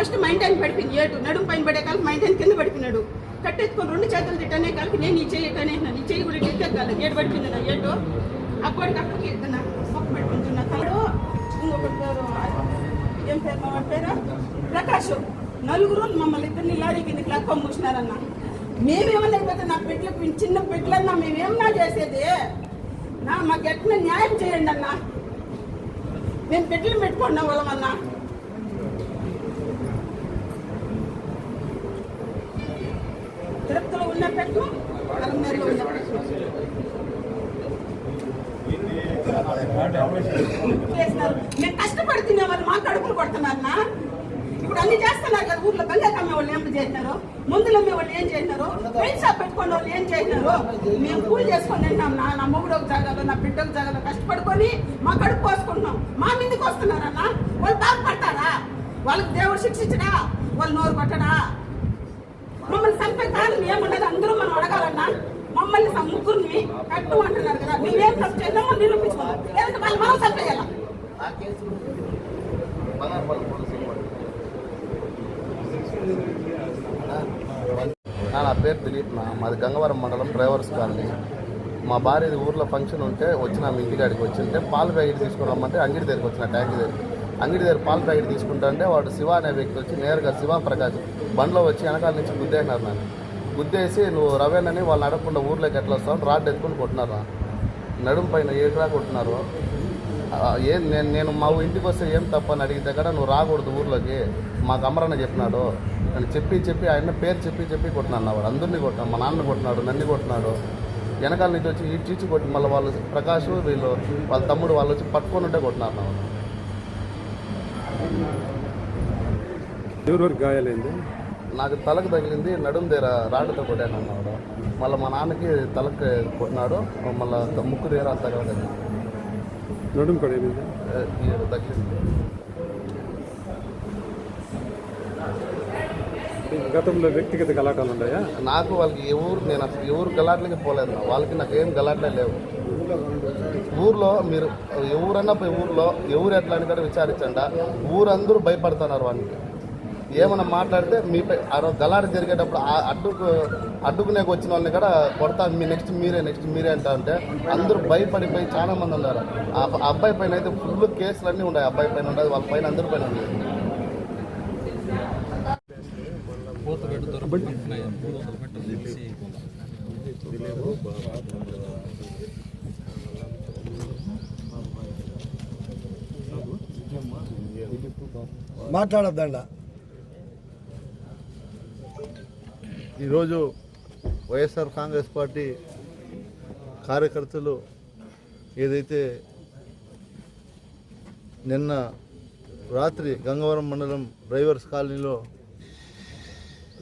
First maintain పడిపోయింది. ఏటు? నడుము పైన పడే కాలకి మైంటైన్ కింద పడిపోయినాడు. కట్టెత్తుకొని రెండు చేతులు తిట్టనే కాలకి నేను ఈ చేయి ఇట్టనే ఈ చెయ్యి కూడా ఎత్తేకాలి ఏడు పడిపోయింది నా ఏటు? అప్పటికి అప్పటికి ఎత్తున్నా మొక్క పడిపోతున్నా తను ఇంకొకటి పేరు ఏం పేరు మా పేరు? ప్రకాష్. నలుగురు మమ్మల్ని ఇద్దరిని లారీ కిందకి లాక్కొ మూసినారన్న మేమేమన్నా అయిపోతే నా పెట్ల చిన్న పెట్లన్నా మేమేమన్నా చేసేది? నా మాకు ఎట్లా న్యాయం చేయండి అన్న? మేము పెట్లు పెట్టుకున్నాం వాళ్ళమన్నా. తిరుపతిలో ఉన్న చేసినారు మేము కష్టపడి వాళ్ళు మా కడుపులు కొడుతున్నారన్నా ఇప్పుడు అన్ని చేస్తున్నారు కదా ఊర్లో బంగారు అమ్మే వాళ్ళు ఏం చేసినారు ముందులు అమ్మే వాళ్ళు ఏం చేసినారు పెయిన్ షాప్ పెట్టుకునే వాళ్ళు ఏం చేసినారు మేము కూలి చేసుకొని తింటాం నా నా మొగుడు ఒక జాగాలో నా బిడ్డకు ఒక జాగాలో కష్టపడుకొని మా కడుపు కోసుకుంటున్నాం. మా మీదకి వస్తున్నారన్నా వాళ్ళు బాధపడతారా? వాళ్ళకి దేవుడు శిక్షించడా? వాళ్ళు నోరు పట్టడా మమ్మల్ని చంపే కారణం ఏముండదు అందరూ మనం అడగాలన్నా మమ్మల్ని ముగ్గురిని కట్టు అంటున్నారు కదా. మేమేం తప్పు చేద్దామో నిరూపించుకోవాలి లేదంటే వాళ్ళు మనం చంపేయాలి? నా పేరు దిలీప్ నా. మాది గంగవరం మండలం డ్రైవర్స్ కాలనీ. మా భార్య ఊర్లో ఫంక్షన్ ఉంటే వచ్చిన మీ ఇంటికాడికి వచ్చింటే పాల ప్యాకెట్ తీసుకుని రమ్మంటే అంగిడి దగ్గరికి వచ్చిన ట్యాంక్ దగ్గరికి. అంగడి దగ్గర పాల ప్యాకెట్ తీసుకుంటా అంటే వాడు శివ అనే వ్యక్తి వచ్చి నేరుగా శివ ప్రకాష్ బండ్లో వచ్చి వెనకాల నుంచి గుద్దేసినారు నన్ను. గుద్దేసి నువ్వు రవేనని వాళ్ళు అడగకుండా ఊర్లోకి ఎట్లా వస్తావు రాడ్ ఎత్తుకుని కొట్టినారు నా. పైన ఏకరా కొట్టినారు? ఏం నేను నేను మా ఇంటికి వస్తే ఏం తప్పని అడిగితే కూడా నువ్వు రాకూడదు ఊర్లోకి మాకు అమరన్న చెప్పినాడు అని చెప్పి చెప్పి ఆయన పేరు చెప్పి చెప్పి కొట్టినాను వాడు. అందరినీ కొట్టినాడు మా నాన్న కొట్టినాడు నన్ను కొట్టినాడు. వెనకాల నుంచి వచ్చి ఈ చీచి కొట్టి మళ్ళీ వాళ్ళు ప్రకాష్ వీళ్ళు వాళ్ళ తమ్ముడు వాళ్ళు వచ్చి పట్టుకొని ఉంటే కొట్టినారు నా ఎవరెవరు గాయాలైంది? నాకు తలకు తగిలింది నడుము దగ్గర రాడ్డుతో కొట్టాను అన్నాడు మళ్ళీ మా నాన్నకి తలకు కొట్టినాడు మళ్ళీ ముక్కు దగ్గర తగలదండి నడుము కూడా ఏమైంది? తగిలింది. గతంలో వ్యక్తిగత గలాటాలు ఉన్నాయా? నాకు వాళ్ళకి ఎవరు నేను అసలు ఎవరు గలాట్లకి పోలేదు. వాళ్ళకి నాకు ఏం గలాట్లే లేవు. ఊర్లో మీరు ఎవరన్నా పోయి ఊర్లో ఎవరు ఎట్లా అని కూడా విచారించండి. ఊరందరూ భయపడుతున్నారు వానికి ఏమన్నా మాట్లాడితే మీపై ఆ రోజు గలాట జరిగేటప్పుడు ఆ అడ్డుకు అడ్డుకునే వచ్చిన వాళ్ళని కూడా కొడతా మీ నెక్స్ట్ మీరే నెక్స్ట్ మీరే అంటా అంటే అందరూ భయపడిపోయి చాలా మంది ఉన్నారు. ఆ అబ్బాయి పైన అయితే ఫుల్ కేసులు అన్నీ ఉన్నాయి అబ్బాయి పైన ఉండదు వాళ్ళ పైన అందరి పైన ఉన్నాయి మాట్లాడద్దండ ఈరోజు వైఎస్ఆర్ కాంగ్రెస్ పార్టీ కార్యకర్తలు ఏదైతే నిన్న రాత్రి గంగవరం మండలం డ్రైవర్స్ కాలనీలో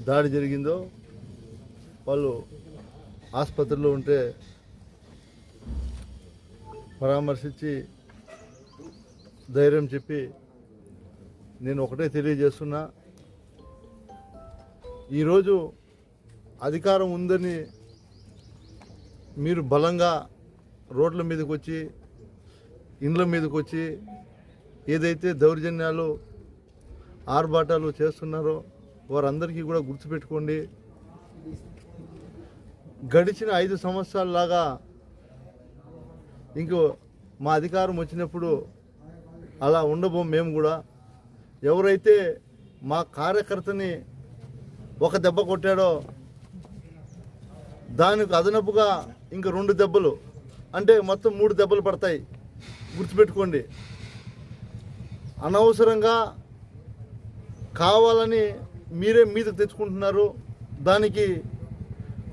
దాడి జరిగిందో వాళ్ళు ఆసుపత్రిలో ఉంటే పరామర్శించి ధైర్యం చెప్పి నేను ఒకటే తెలియజేస్తున్నా. ఈరోజు అధికారం ఉందని మీరు బలంగా రోడ్ల మీదకి వచ్చి ఇండ్ల మీదకి వచ్చి ఏదైతే దౌర్జన్యాలు ఆర్భాటాలు చేస్తున్నారో వారందరికీ కూడా గుర్తుపెట్టుకోండి. గడిచిన ఐదు సంవత్సరాలలాగా ఇంకో మా అధికారం వచ్చినప్పుడు అలా ఉండబోం మేము కూడా. ఎవరైతే మా కార్యకర్తని ఒక దెబ్బ కొట్టాడో దానికి అదనపుగా ఇంక రెండు దెబ్బలు అంటే మొత్తం మూడు దెబ్బలు పడతాయి. గుర్తుపెట్టుకోండి. అనవసరంగా కావాలని మీరే మీదకు తెచ్చుకుంటున్నారు. దానికి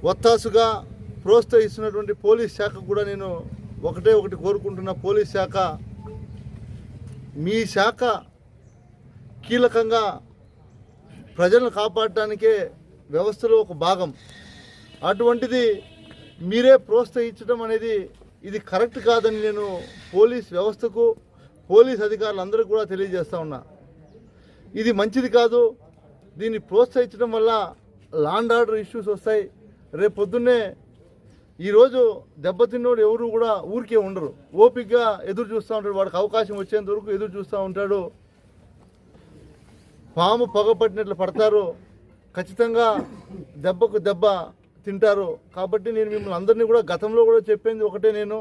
ఒత్తాసుగా ప్రోత్సహిస్తున్నటువంటి పోలీస్ శాఖ కూడా నేను ఒకటే ఒకటి కోరుకుంటున్న. పోలీస్ శాఖ మీ శాఖ కీలకంగా ప్రజలను కాపాడటానికే వ్యవస్థలో ఒక భాగం. అటువంటిది మీరే ప్రోత్సహించడం అనేది ఇది కరెక్ట్ కాదని నేను పోలీస్ వ్యవస్థకు పోలీస్ అధికారులందరికీ కూడా తెలియజేస్తా ఉన్నా. ఇది మంచిది కాదు. దీన్ని ప్రోత్సహించడం వల్ల లాండ్ ఆర్డర్ ఇష్యూస్ వస్తాయి. రేపు పొద్దున్నే ఈరోజు దెబ్బతిన్నోడు ఎవరు కూడా ఊరికే ఉండరు. ఓపికగా ఎదురు చూస్తూ ఉంటాడు. వాడికి అవకాశం వచ్చేంత వరకు ఎదురు చూస్తూ ఉంటాడు. పాము పగపట్టినట్లు పడతారు. ఖచ్చితంగా దెబ్బకు దెబ్బ తింటారు. కాబట్టి నేను మిమ్మల్ని అందరినీ కూడా గతంలో కూడా చెప్పింది ఒకటే నేను.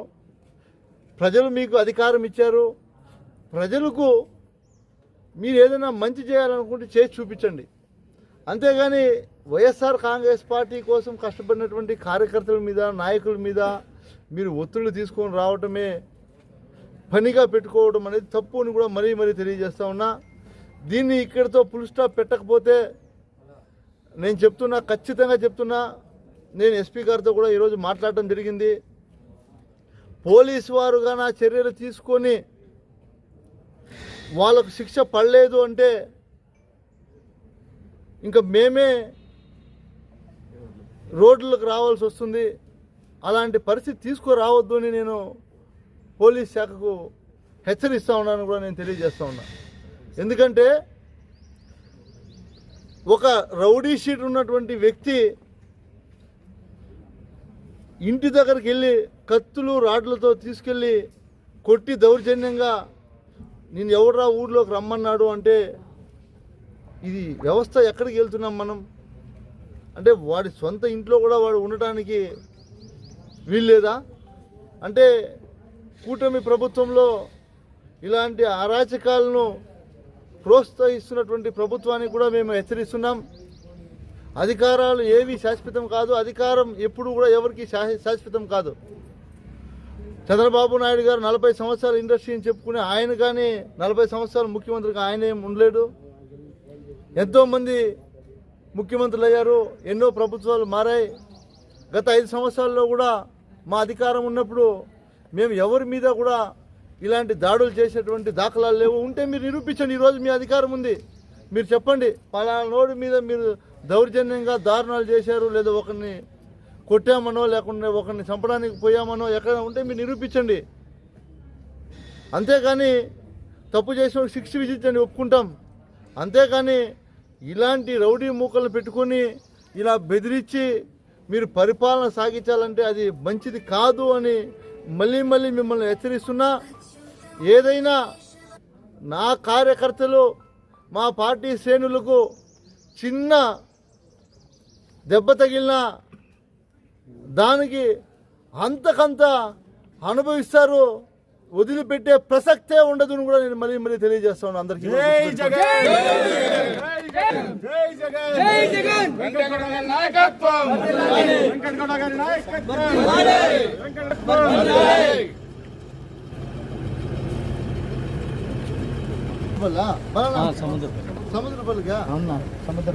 ప్రజలు మీకు అధికారం ఇచ్చారు. ప్రజలకు మీరు ఏదైనా మంచి చేయాలనుకుంటే చేసి చూపించండి. అంతేగాని వైఎస్ఆర్ కాంగ్రెస్ పార్టీ కోసం కష్టపడినటువంటి కార్యకర్తల మీద నాయకుల మీద మీరు ఒత్తిళ్ళు తీసుకొని రావటమే పనిగా పెట్టుకోవడం అనేది తప్పు అని కూడా మరీ మరీ తెలియజేస్తా ఉన్నా. దీన్ని ఇక్కడితో ఫుల్ స్టాప్ పెట్టకపోతే నేను చెప్తున్నా ఖచ్చితంగా చెప్తున్నా నేను ఎస్పీ గారితో కూడా ఈరోజు మాట్లాడటం జరిగింది. పోలీసు వారుగా నా చర్యలు తీసుకొని వాళ్ళకు శిక్ష పడలేదు అంటే ఇంకా మేమే రోడ్లకు రావాల్సి వస్తుంది. అలాంటి పరిస్థితి తీసుకురావద్దు అని నేను పోలీస్ శాఖకు హెచ్చరిస్తూ ఉన్నాను కూడా నేను తెలియజేస్తూ ఉన్నాను ఎందుకంటే ఒక రౌడీ షీట్ ఉన్నటువంటి వ్యక్తి ఇంటి దగ్గరికి వెళ్ళి కత్తులు రాడ్లతో తీసుకెళ్ళి కొట్టి దౌర్జన్యంగా నేను ఎవడరా ఊర్లోకి రమ్మన్నాడు అంటే ఇది వ్యవస్థ ఎక్కడికి వెళ్తున్నాం మనం? అంటే వాడి సొంత ఇంట్లో కూడా వాడు ఉండటానికి వీల్లేదా? అంటే కూటమి ప్రభుత్వంలో ఇలాంటి అరాచకాలను ప్రోత్సహిస్తున్నటువంటి ప్రభుత్వాన్ని కూడా మేము హెచ్చరిస్తున్నాం. అధికారాలు ఏవి శాశ్వతం కాదు అధికారం ఎప్పుడు కూడా ఎవరికి శాశ్వతం కాదు. చంద్రబాబు నాయుడు గారు నలభై సంవత్సరాలు ఇండస్ట్రీని చెప్పుకుని ఆయన కానీ నలభై సంవత్సరాలు ముఖ్యమంత్రిగా ఆయన ఏం ఉండలేడు. ఎంతోమంది ముఖ్యమంత్రులు అయ్యారు ఎన్నో ప్రభుత్వాలు మారాయి. గత ఐదు సంవత్సరాల్లో కూడా మా అధికారం ఉన్నప్పుడు మేము ఎవరి మీద కూడా ఇలాంటి దాడులు చేసేటువంటి దాఖలాలు లేవు. ఉంటే మీరు నిరూపించండి. ఈరోజు మీ అధికారం ఉంది. మీరు చెప్పండి. పలానా నోడు మీద మీరు దౌర్జన్యంగా దారుణాలు చేశారు లేదా ఒకరిని కొట్టామనో లేకుండా ఒకరిని చంపడానికి పోయామనో ఎక్కడ ఉంటే మీరు నిరూపించండి. అంతేకాని తప్పు చేసిన శిక్ష విధించండి. ఒప్పుకుంటాం. అంతేకాని ఇలాంటి రౌడీ మూకలను పెట్టుకొని ఇలా బెదిరించి మీరు పరిపాలన సాగించాలంటే అది మంచిది కాదు అని మళ్ళీ మళ్ళీ మిమ్మల్ని హెచ్చరిస్తున్నా ఏదైనా నా కార్యకర్తలు మా పార్టీ శ్రేణులకు చిన్న దెబ్బ తగిలినా దానికి అంతకంత అనుభవిస్తారు. వదిలిపెట్టే ప్రసక్తే ఉండదు అని కూడా నేను మళ్ళీ మళ్ళీ తెలియజేస్తా ఉన్నాను అందరికీ సముద్ర సముద్ర పల్లిగా అవునా? సముద్ర